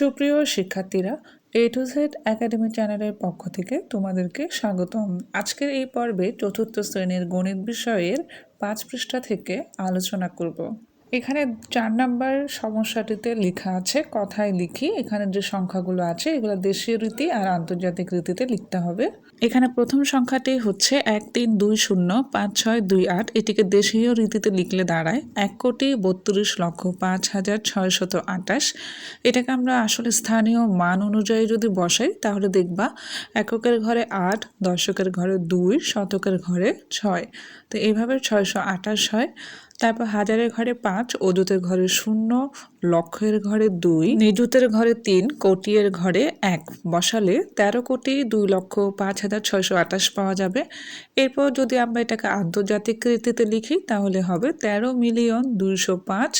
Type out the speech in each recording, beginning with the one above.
সুপ্রিয় শিক্ষার্থীরা এ to Z academy চ্যানেলের পক্ষ থেকে তোমাদেরকে স্বাগতম। আজকের এই পর্বে চতুর্থ শ্রেণির গণিত বিষয়ের পাঁচ পৃষ্ঠা থেকে আলোচনা করব। এখানে চার নাম্বার সমস্যাটিতে লেখা আছে, কথায় লিখি। এখানে যে সংখ্যাগুলো আছে, এগুলো দেশীয় রীতি আর আন্তর্জাতিক রীতিতে লিখতে হবে। এখানে প্রথম সংখ্যাটি হচ্ছে এক তিন দুই শূন্য পাঁচ ছয় দুই আট। এটিকে দেশীয় রীতিতে লিখলে দাঁড়ায় এক কোটি বত্রিশ লক্ষ পাঁচ হাজার ছয়শত আটাশ। এটাকে আমরা আসলে স্থানীয় মান অনুযায়ী যদি বসাই, তাহলে দেখবা এককের ঘরে আট, দশকের ঘরে দুই, শতকের ঘরে ছয়। তো এইভাবে ছয়শো আটাশ হয়। তারপর হাজারের ঘরে পাঁচ অযুতের ঘরে শূন্য লক্ষের ঘরে দুই, নিযুতের ঘরে তিন, কোটিয়ের ঘরে এক। বসালে তেরো কোটি, দুই লক্ষ, পাঁচ হাজার ছয়শো আঠাশ পাওয়া যাবে। এরপর যদি আমরা এটাকে আন্তর্জাতিক রীতিতে লিখি, তাহলে হবে তেরো মিলিয়ন দুইশো পাঁচ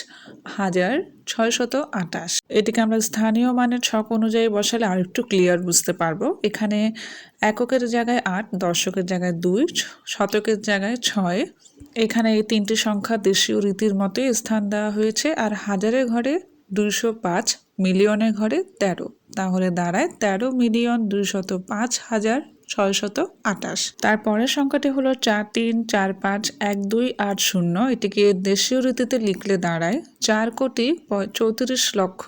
হাজার ছয়শত আটাশ। এটিকে আমরা স্থানীয় মানের ছক অনুযায়ী বসালে আর একটু ক্লিয়ার বুঝতে পারব। এখানে এককের জায়গায় আট, দশকের জায়গায় দুই, শতকের জায়গায় ছয়। এখানে এই তিনটি সংখ্যা দেশীয় রীতির মতোই স্থান দেওয়া হয়েছে আর হাজারের ঘরে দুইশো পাঁচ, মিলিয়নের ঘরে তেরো। তাহলে দাঁড়ায় তেরো মিলিয়ন দুইশত পাঁচ হাজার ছয়শত আটাশ। তারপরের সংখ্যাটি হলো চার তিন চার পাঁচ এক দুই আট শূন্য। এটিকে দেশীয় রীতিতে লিখলে দাঁড়ায় চার কোটি চৌত্রিশ লক্ষ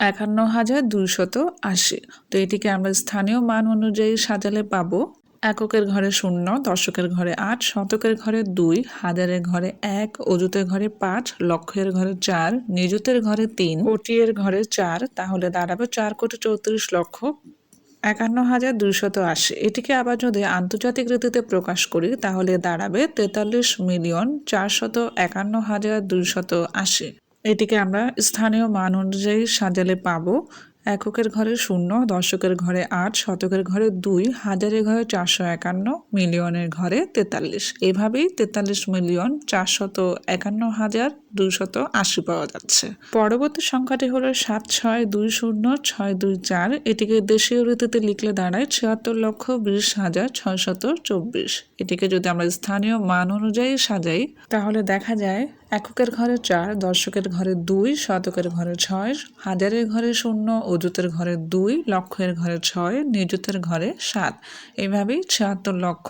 একান্ন হাজার দুইশত আশি। তো এটিকে আমরা স্থানীয় মান অনুযায়ী সাজালে পাবো এককের ঘরে শূন্য, দশকের ঘরে আট, শতকের ঘরে দুই, হাজারের ঘরে এক অজুতের ঘরে পাঁচ লক্ষের ঘরে চার, নিযুতের ঘরে তিন, কোটির ঘরে চার, তাহলে দাঁড়াবে চার কোটি চৌত্রিশ লক্ষ একান্ন হাজার দুইশত আশি। এটিকে আবার যদি আন্তর্জাতিক রীতিতে প্রকাশ করি, তাহলে দাঁড়াবে তেতাল্লিশ মিলিয়ন চারশত একান্ন হাজার দুইশত আশি। এটিকে আমরা স্থানীয় মান অনুযায়ী সাজালে পাবো এককের ঘরে শূন্য, দশকের ঘরে আট, শতকের ঘরে দুই, হাজারের ঘরে চারশো একান্ন, মিলিয়নের ঘরে তেতাল্লিশ। এভাবেই তেতাল্লিশ মিলিয়ন চারশত একান্ন হাজার দুইশত আশি পাওয়া যাচ্ছে। পরবর্তী সংখ্যাটি হলো সাত, ছয়, দুই শূন্য, ছয়, দুই, চার। এটিকে দেশীয় রীতিতে লিখলে দাঁড়ায় ছিয়াত্তর লক্ষ বিশ হাজার ছয়শত চব্বিশ। এটিকে যদি আমরা স্থানীয় মান অনুযায়ী সাজাই, তাহলে দেখা যায় এককের ঘরে চার, দশকের ঘরে দুই, শতকের ঘরে ছয়, হাজারের ঘরে শূন্য অজুতের ঘরে দুই লক্ষের ঘরে ছয়, নিযুতের ঘরে সাত। এভাবেই ছিয়াত্তর লক্ষ,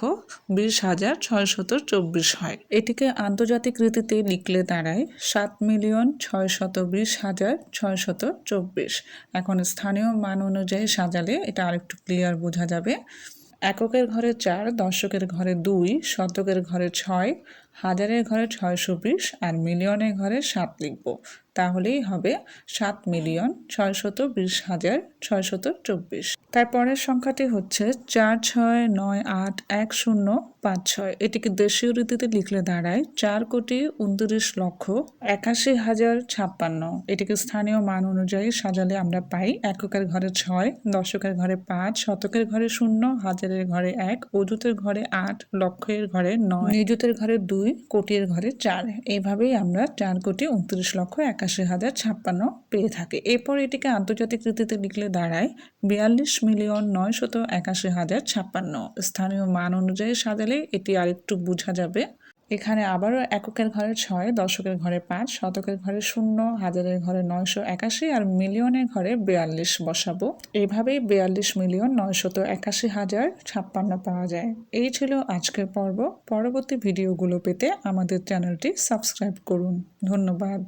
বিশ হাজার ছয়শত চব্বিশ হয়। এটিকে আন্তর্জাতিক রীতিতে লিখলে দাঁড়ায় সাত মিলিয়ন ছয়শত বিশ হাজার ছয়শত চব্বিশ। এখন স্থানীয় মান অনুযায়ী সাজালে এটা আরেকটু ক্লিয়ার বোঝা যাবে। এককের ঘরে চার, দশকের ঘরে দুই, শতকের ঘরে ছয় হাজারের ঘরে ছয়শো বিশ আর মিলিয়নের ঘরে সাত লিখব। তাহলেই হবে সাত মিলিয়ন ছয়শত বিশ হাজার ছয়শত চব্বিশ। তারপরের সংখ্যাটি হচ্ছে চার ছয় নয় আট এক শূন্য পাঁচ ছয়। এটিকে দেশীয় রীতিতে লিখলে দাঁড়ায় চার কোটি উনত্রিশ লক্ষ একাশি হাজার ছাপ্পান্ন। এটিকে স্থানীয় মান অনুযায়ী সাজালে আমরা পাই এককের ঘরে ছয়, দশকের ঘরে পাঁচ, শতকের ঘরে শূন্য, হাজারের ঘরে এক অজুতের ঘরে আট, লক্ষের ঘরে নয়, নিযুতের ঘরে দুই কোটির ঘরে চার। এইভাবেই আমরা চার কোটি উনত্রিশ লক্ষ একাশি হাজার ছাপ্পান্ন পেয়ে থাকি। এরপর এটিকে আন্তর্জাতিক রীতিতে লিখলে দাঁড়ায় বিয়াল্লিশ মিলিয়ন নয় শত একাশি হাজার ছাপ্পান্ন। স্থানীয় মান অনুযায়ী সাজালে এটি আরেকটু বোঝা যাবে। এখানে আবারও এককের ঘরে ছয়, দশকের ঘরে পাঁচ, শতকের ঘরে শূন্য, হাজারের ঘরে নয়শো একাশি আর মিলিয়নের ঘরে বিয়াল্লিশ বসাবো। এভাবেই বিয়াল্লিশ মিলিয়ন নয়শত একাশি হাজার ছাপ্পান্ন পাওয়া যায়। এই ছিল আজকের পর্ব। পরবর্তী ভিডিওগুলো পেতে আমাদের চ্যানেলটি সাবস্ক্রাইব করুন। ধন্যবাদ।